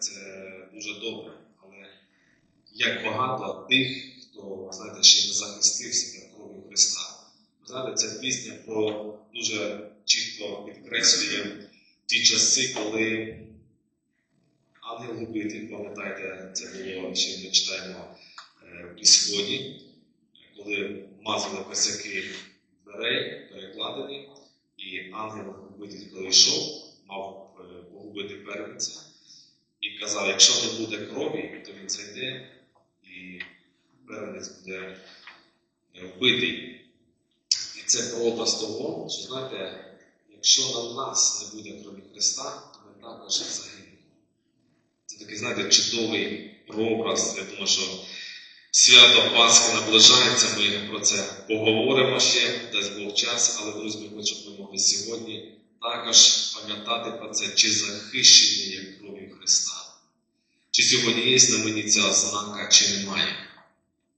це дуже добре. Але як багато тих, хто, знаєте, ще не захистив себе кров'ю Христа. Знаєте, ця пісня про дуже чітко підкреслює ті часи, коли ангел-губитель, пам'ятаєте, це було, ще ми читаємо е, в Ісході, коли мазали косяки дверей, перекладені, і ангел-губитель, коли йшов, мав е, погубити первенця, і казав, якщо не буде крові, то він зайде і первенець буде е, вбитий. І це прообраз того, що знаєте, якщо на нас не буде крові Христа, то ми також загинемо. Це такий, знаєте, чудовий прообраз. Я думаю, що свято Пасхи наближається, ми про це поговоримо ще, дасть Бог час, але, друзі, ми щоб ми могли сьогодні також пам'ятати про це, чи захищені є кров'ю Христа. Чи сьогодні є на мені ця ознака, чи немає.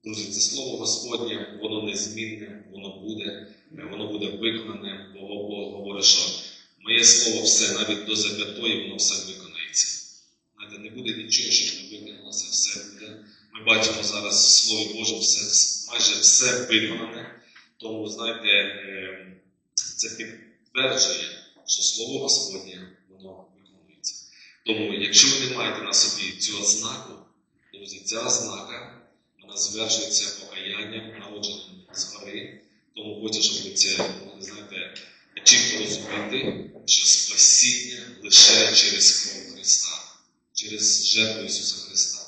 Друзі, це слово Господнє, воно незмінне, воно буде, воно буде виконане, бо Бог говорить, що моє слово все, навіть до зап'ятої, воно все виконається. Знаєте, не буде нічого, щоб не виконалося, все буде. Ми бачимо зараз в Слові Божому все, майже все виконане. Тому, знаєте, е, це підтверджує, що Слово Господнє, воно. Тому, якщо ви не маєте на собі цю ознаку, друзі, ця ознака вона звершується покаянням, народженням згори. Тому хочу, щоб ви це могли, знаєте, чітко розуміти, що спасіння лише через кров Христа, через жертву Ісуса Христа.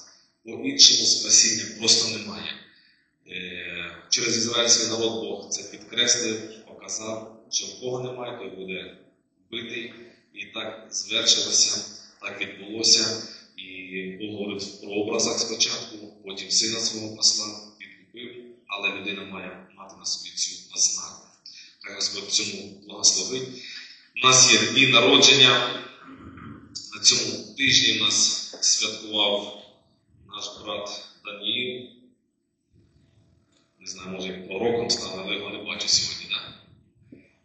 По іншому спасіння просто немає. Е, Через ізраїльський народ Бог це підкреслив, показав, що в кого немає, той буде вбитий. І так звершилося, так відбулося. І Бог говорив про образах спочатку, потім сина свого послав, підкупив, але людина має мати на собі цю ознаку. Хай Господь цьому благословить. У нас є дні народження. На цьому тижні у нас святкував наш брат Даніїл. Не знаю, може він пророком стане, але його не бачу сьогодні, так?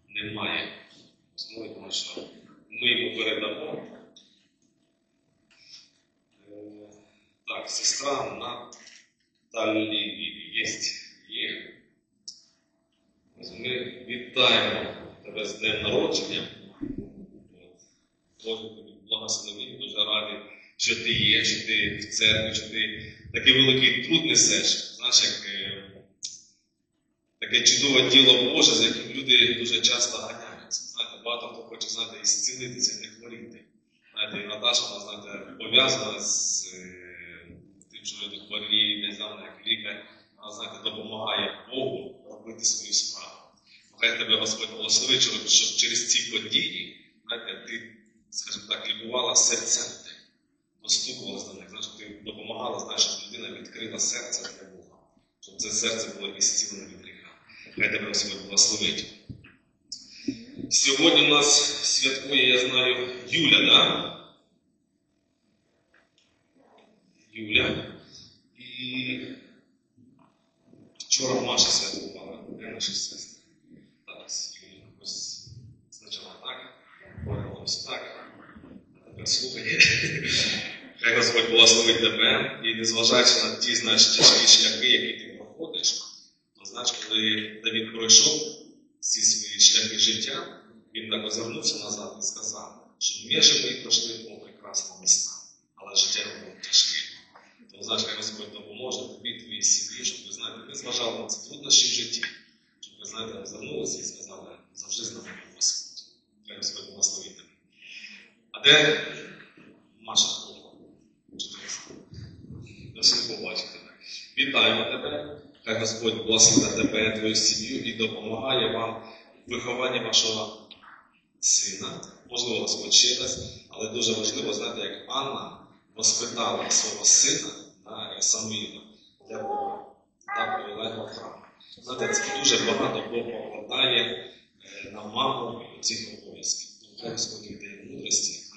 Немає. Знову тому що ми йому передамо. Так, сестра на Наталі є. є. Ми вітаємо тебе з днем народження. Боже тобі благослови, дуже радий, що ти є, що ти в церкві, що ти такий великий труд несеш. Знаєш, як е, таке чудове діло Боже, за яким люди дуже часто ганяються. Знаєте, багато хто хоче знаєте, і зцілитися, не хворіти. Знаєте, і Наташа, вона, знаєте, пов'язана з е, що люди хворіють, там, як лікар. Вона, знаєте, допомагає Богу робити свою справу. Хай тебе Господь благословить, щоб через ці події, знаєте, ти, скажімо так, лікувала серця людей. До них, знаєш, ти допомагала, знаєш, щоб людина відкрила серце для Бога, щоб це серце було ісцілене від гріха. Хай тебе Господь благословить. Сьогодні у нас святкує, я знаю, Юля, да? Юля. І вчора Маша святкувала, де наша сестра? Так, Юля, ось спочатку так, ось так, а тепер слухай. Хай Господь благословить тебе і незважаючи на ті знаєш, тяжкі шляхи, які ти проходиш, то знаєш, коли Давід пройшов всі свої шляхи життя, він так озирнувся назад і сказав, що межі мої пройшли по прекрасним містам, але життя було тяжке. Тому знаєш, хай Господь допоможе тобі, твоїй сім'ї, щоб ви знаєте, не на в житті, щоб ви знаєте, озирнулися і сказали, завжди з нами був Господь. Хай Господь благословить тебе. А де Маша? Не побачив тебе. Вітаємо тебе. Хай Господь благословить тебе, твою сім'ю і допомагає вам в вихованні вашого сина. Можливо, Господь ще дасть, але дуже важливо знати, як Анна воспитала свого сина да, Самуїла Бога та повела його в храм. Знаєте, дуже багато Бог покладає е, на маму цих обов'язків. Тому хай Господь мудрості,